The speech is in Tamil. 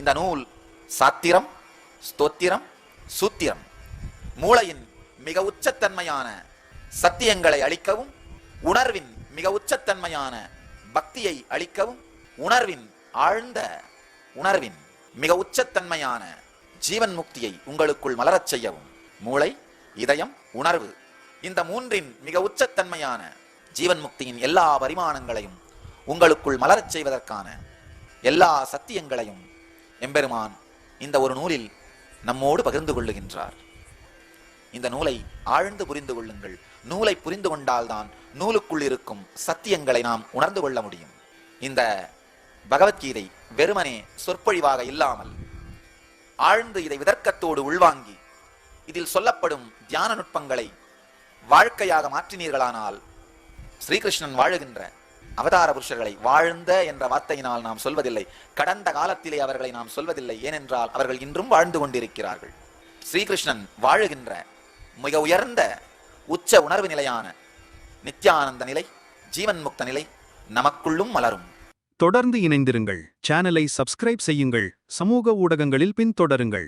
இந்த நூல் சாத்திரம் ஸ்தோத்திரம் சூத்திரம். மூளையின் மிக உச்சத்தன்மையான சத்தியங்களை அளிக்கவும் உணர்வின் மிக உச்சத்தன்மையான பக்தியை அளிக்கவும் உணர்வின் ஆழ்ந்த உணர்வின் மிக உச்சத்தன்மையான ஜீவன் முக்தியை உங்களுக்குள் மலரச் செய்யவும். மூளை இதயம் உணர்வு இந்த மூன்றின் மிக உச்சத்தன்மையான ஜீவன் முக்தியின் எல்லா பரிமாணங்களையும் உங்களுக்குள் மலரச் செய்வதற்கான எல்லா சத்தியங்களையும் எம்பெருமான் இந்த ஒரு நூலில் நம்மோடு பகிர்ந்து கொள்ளுகின்றார். இந்த நூலை ஆழ்ந்து புரிந்து கொள்ளுங்கள். நூலை புரிந்து கொண்டால்தான் நூலுக்குள் இருக்கும் சத்தியங்களை நாம் உணர்ந்து கொள்ள முடியும். இந்த பகவத்கீதை வெறுமனே சொற்பொழிவாக இல்லாமல் ஆழ்ந்து இதை விதர்க்கத்தோடு உள்வாங்கி இதில் சொல்லப்படும் தியான நுட்பங்களை வாழ்க்கையாக மாற்றினீர்களானால் ஸ்ரீகிருஷ்ணன் வாழுகின்ற அவதார புருஷர்களை வாழ்ந்த என்ற வார்த்தையினால் நாம் சொல்வதில்லை. கடந்த காலத்திலே அவர்களை நாம் சொல்வதில்லை. ஏனென்றால் அவர்கள் இன்றும் வாழ்ந்து கொண்டிருக்கிறார்கள். ஸ்ரீகிருஷ்ணன் வாழுகின்ற மிக உயர்ந்த உச்ச உணர்வு நிலையான நித்யானந்த நிலை ஜீவன் முக்த நிலை நமக்குள்ளும் மலரும். தொடர்ந்து இணைந்திருங்கள். சேனலை சப்ஸ்கிரைப் செய்யுங்கள். சமூக ஊடகங்களில் பின்தொடருங்கள்.